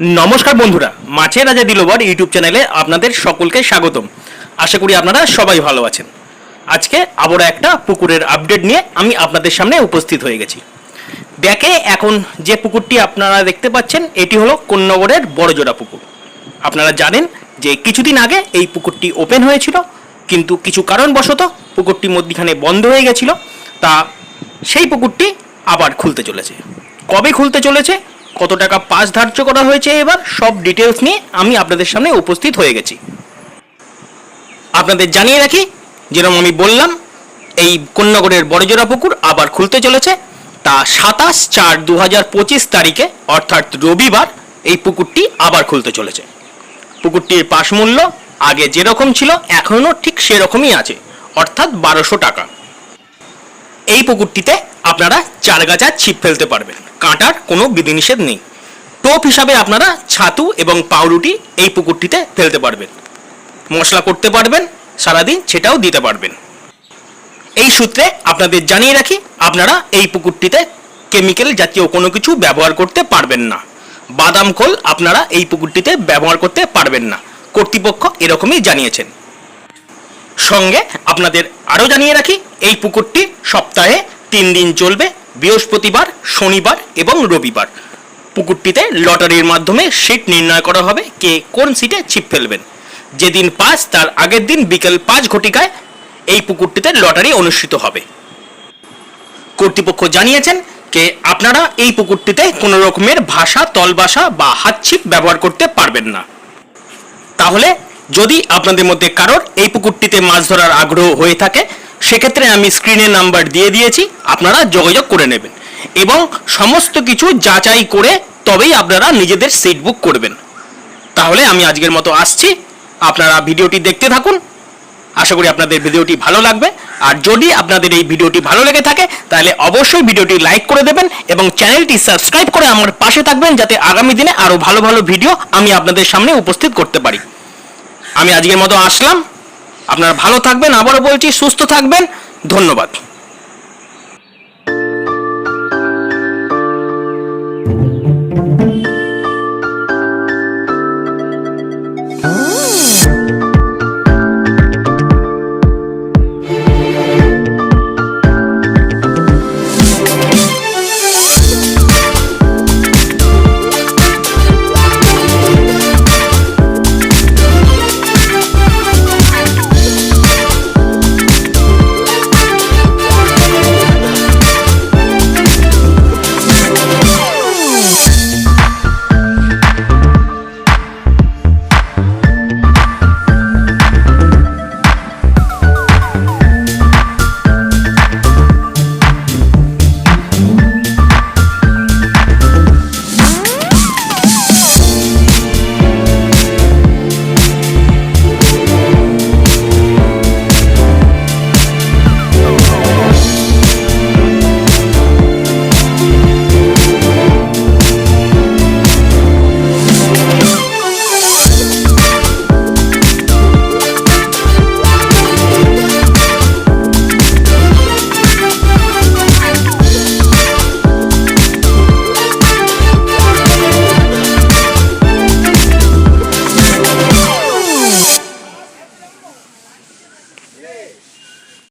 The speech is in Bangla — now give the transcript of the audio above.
নমস্কার বন্ধুরা মাছের রাজা দিলবর ইউটিউব চ্যানেলে আপনাদের সকলকে স্বাগতম। আশা করি আপনারা সবাই ভালো আছেন। আজকে আবারও একটা পুকুরের আপডেট নিয়ে আমি আপনাদের সামনে উপস্থিত হয়ে গেছি। দেখে এখন যে পুকুরটি আপনারা দেখতে পাচ্ছেন, এটি হলো কোন্নগরের বড়জোড়া পুকুর। আপনারা জানেন যে কিছুদিন আগে এই পুকুরটি ওপেন হয়েছিল, কিন্তু কিছু কারণবশত পুকুরটি মধ্যখানে বন্ধ হয়ে গেছিল, তা সেই পুকুরটি আবার খুলতে চলেছে। কবে খুলতে চলেছে? কত টাকা পাস ধার্য করা হয়েছে এবার? সব ডিটেলস নিয়ে আমি আপনাদের সামনে উপস্থিত হয়ে গেছি। আপনাদের জানিয়ে রাখি, যেরকম আমি বললাম, এই কন্যাগড়ের বড়জোড়া পুকুর আবার খুলতে চলেছে। তা সাতাশ চার দু হাজার পঁচিশ তারিখে, অর্থাৎ রবিবার, এই পুকুরটি আবার খুলতে চলেছে। পুকুরটির পাশ মূল্য আগে যেরকম ছিল, এখনও ঠিক সেরকমই আছে, অর্থাৎ বারোশো টাকা। এই পুকুরটিতে আপনারা চার গাছা ছিপ ফেলতে পারবেন। কাঁটার কোনো বিধিনিষেধ নেই। টোপ হিসাবে আপনারা ছাতু এবং পাউরুটি এই পুকুরটিতে ফেলতে পারবেন। মশলা করতে পারবেন, সারাদিন সেটাও দিতে পারবেন। এই সূত্রে আপনাদের জানিয়ে রাখি, আপনারা এই পুকুরটিতে কেমিক্যাল জাতীয় কোনো কিছু ব্যবহার করতে পারবেন না। বাদাম খোল আপনারা এই পুকুরটিতে ব্যবহার করতে পারবেন না। কর্তৃপক্ষ এরকমই জানিয়েছেন। সঙ্গে আপনাদের আরও জানিয়ে রাখি, এই পুকুরটি সপ্তাহে তিন দিন চলবে, বৃহস্পতিবার, শনিবার এবং রবিবার। পুকুরটিতে লটারির মাধ্যমে সিট নির্ণয় করা হবে কে কোন সিটে ছিপ ফেলবেন। যেদিন পাস, তার আগের দিন বিকেল পাঁচ ঘটিকায় এই পুকুরটিতে লটারি অনুষ্ঠিত হবে। কর্তৃপক্ষ জানিয়েছেন যে আপনারা এই পুকুরটিতে কোনো রকমের ভাষা, তলবাসা বা হাতছিপ ব্যবহার করতে পারবেন না। তাহলে যদি আপনাদের মধ্যে কারোর এই পুকুরটিতে মাছ ধরার আগ্রহ হয়ে থাকে সেক্ষেত্রে আমি স্ক্রিনে নাম্বার দিয়ে দিয়েছি, আপনারা যোগাযোগ করে নেবেন। এবং সমস্ত কিছু যাচাই করে তবেই আপনারা নিজেদের সিট বুক করবেন। তাহলে আমি আজকের মতো আসছি। আপনারা ভিডিওটি দেখতে থাকুন। আশা করি আপনাদের ভিডিওটি ভালো লাগবে। আর যদি আপনাদের এই ভিডিওটি ভালো লেগে থাকে, তাহলে অবশ্যই ভিডিওটি লাইক করে দেবেন এবং চ্যানেলটি সাবস্ক্রাইব করে আমার পাশে থাকবেন যাতে আগামী দিনে আরও ভালো ভালো ভিডিও আমি আপনাদের সামনে উপস্থিত করতে পারি। আমি আজকের মতো আসলাম। আপনারা ভালো থাকবেন আবারও বলছি সুস্থ থাকবেন ধন্যবাদ।